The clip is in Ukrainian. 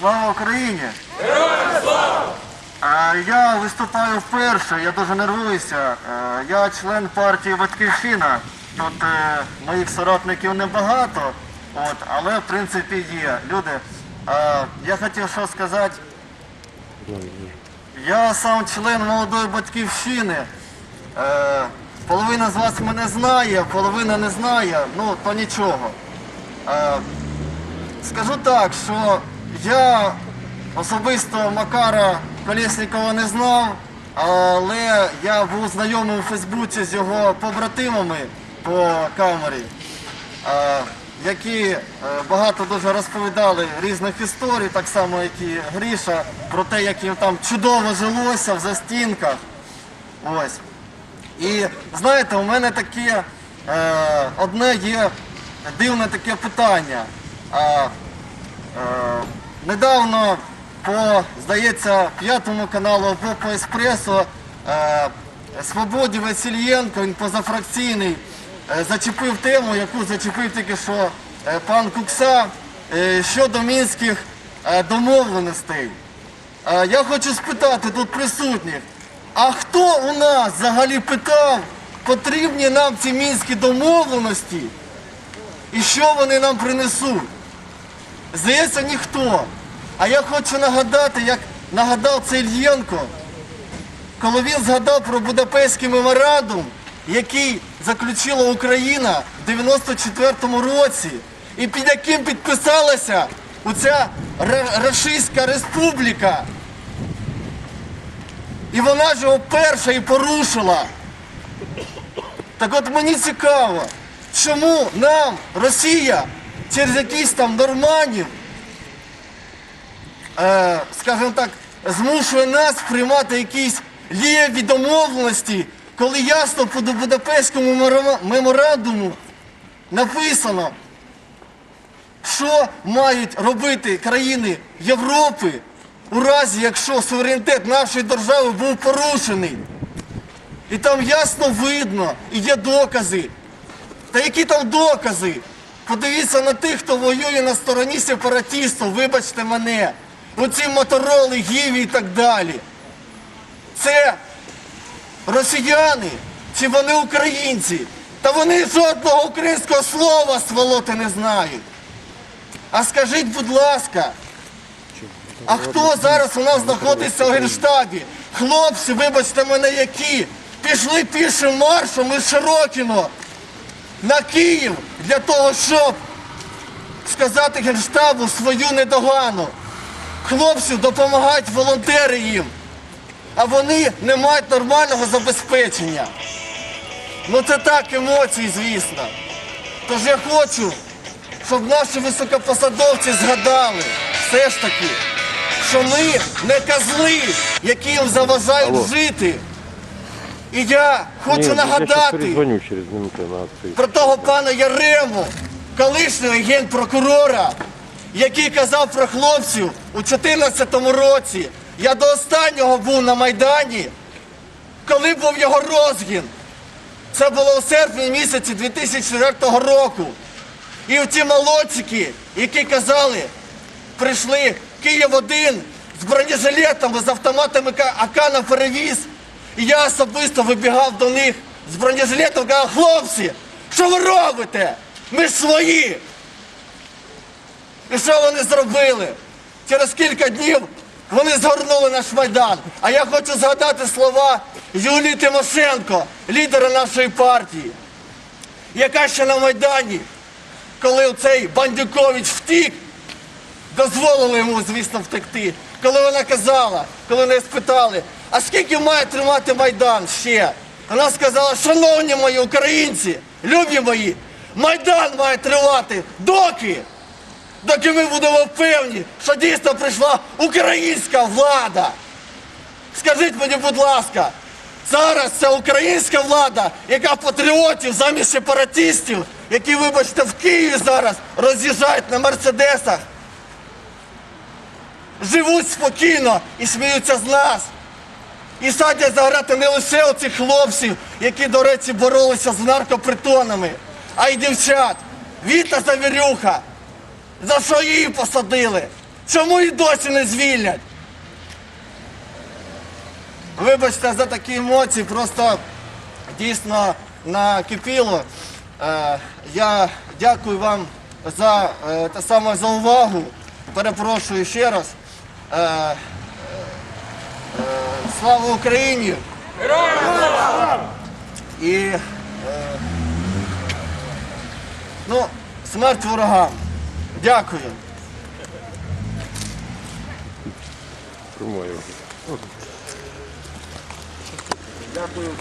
Слава Україні! А, Я виступаю вперше, я дуже нервуюся. Е, Я член партії Батьківщина. Тут е, моїх соратників небагато, от, але в принципі є. Люди, е, я хотів що сказати. Я сам член молодої батьківщини. Е, Половина з вас мене знає, половина не знає, ну то нічого. Е, Скажу так, що я особисто Макара Колєснікова не знав, але я був знайомий у Фейсбуці з його побратимами по камері, які е, багато дуже розповідали різних історій, так само як і Гріша, про те, як їм там чудово жилося в застінках. Ось. І знаєте, у мене таке одне є дивне таке питання. Е, недавно по, здається, п'ятому каналу або по еспресо е, Свободі Васильєнко, він позафракційний, е, зачепив тему, яку зачепив тільки що е, пан Кукса щодо мінських домовленостей. Я хочу спитати тут присутніх, а хто у нас взагалі питав, потрібні нам ці мінські домовленості і що вони нам принесуть? Здається, ніхто. А я хочу нагадати, як нагадав це Ільєнко, коли він згадав про Будапештський меморандум, який заключила Україна в 94-му році, і під яким підписалася оця Рашистська республіка. І вона ж його перша і порушила. Так от мені цікаво, чому нам Росія через якісь там норманів, е, скажімо так, змушує нас приймати якісь лєві домовленості, коли ясно по Будапештському меморандуму написано, що мають робити країни Європи у разі, якщо суверенітет нашої держави був порушений. І там ясно видно, і є докази. Та які там докази? Подивіться на тих, хто воює на стороні сепаратистів, вибачте мене. Оці мотороли, гіві і так далі. Це росіяни чи вони українці? Та вони жодного українського слова сволоти не знають. А скажіть, будь ласка, а хто зараз у нас знаходиться в генштабі? Хлопці, вибачте мене, які пішли пішим маршем із Широкіно на Київ для того, щоб сказати генштабу свою недогану. Хлопців допомагають волонтери їм, а вони не мають нормального забезпечення. Ну це так, емоції, звісно. Тож я хочу, щоб наші високопосадовці згадали все ж таки, що ми не козли, які їм заважають жити. І я хочу Ні, нагадати перезвоню через минуту на про того пана Ярему, колишнього генпрокурора, який казав про хлопців у 2014 році. Я до останнього був на Майдані, коли був його розгін. Це було у серпні місяці 2004 року. І ці молодчики, які казали, прийшли Київ один з бронежилетами, з автоматами АК на перевіз. І я особисто вибігав до них з бронежилетом, казав, хлопці, що ви робите? Ми ж свої. І що вони зробили? Через кілька днів вони згорнули наш майдан. А я хочу згадати слова Юлії Тимошенко, лідера нашої партії, яка ще на Майдані, коли цей Бандюкович втік, дозволили йому, звісно, втекти. Коли вона казала, коли неї спитали, а скільки має тримати Майдан ще? Вона сказала, шановні мої українці, любі мої, Майдан має тривати доки, доки ми будемо певні, що дійсно прийшла українська влада. Скажіть мені, будь ласка, зараз це українська влада, яка патріотів замість сепаратистів, які, вибачте, в Києві зараз роз'їжджають на мерседесах, живуть спокійно і сміються з нас. І садять заграти не лише оцих хлопців, які, до речі, боролися з наркопритонами, а й дівчат. Віта Завірюха. За що її посадили? Чому і досі не звільнять? Вибачте за такі емоції, просто дійсно накипіло. Е, я дякую вам за е, те саме за увагу. Перепрошую ще раз. Слава Україні! І е, ну, смерть ворогам. Дякую. Тримаю.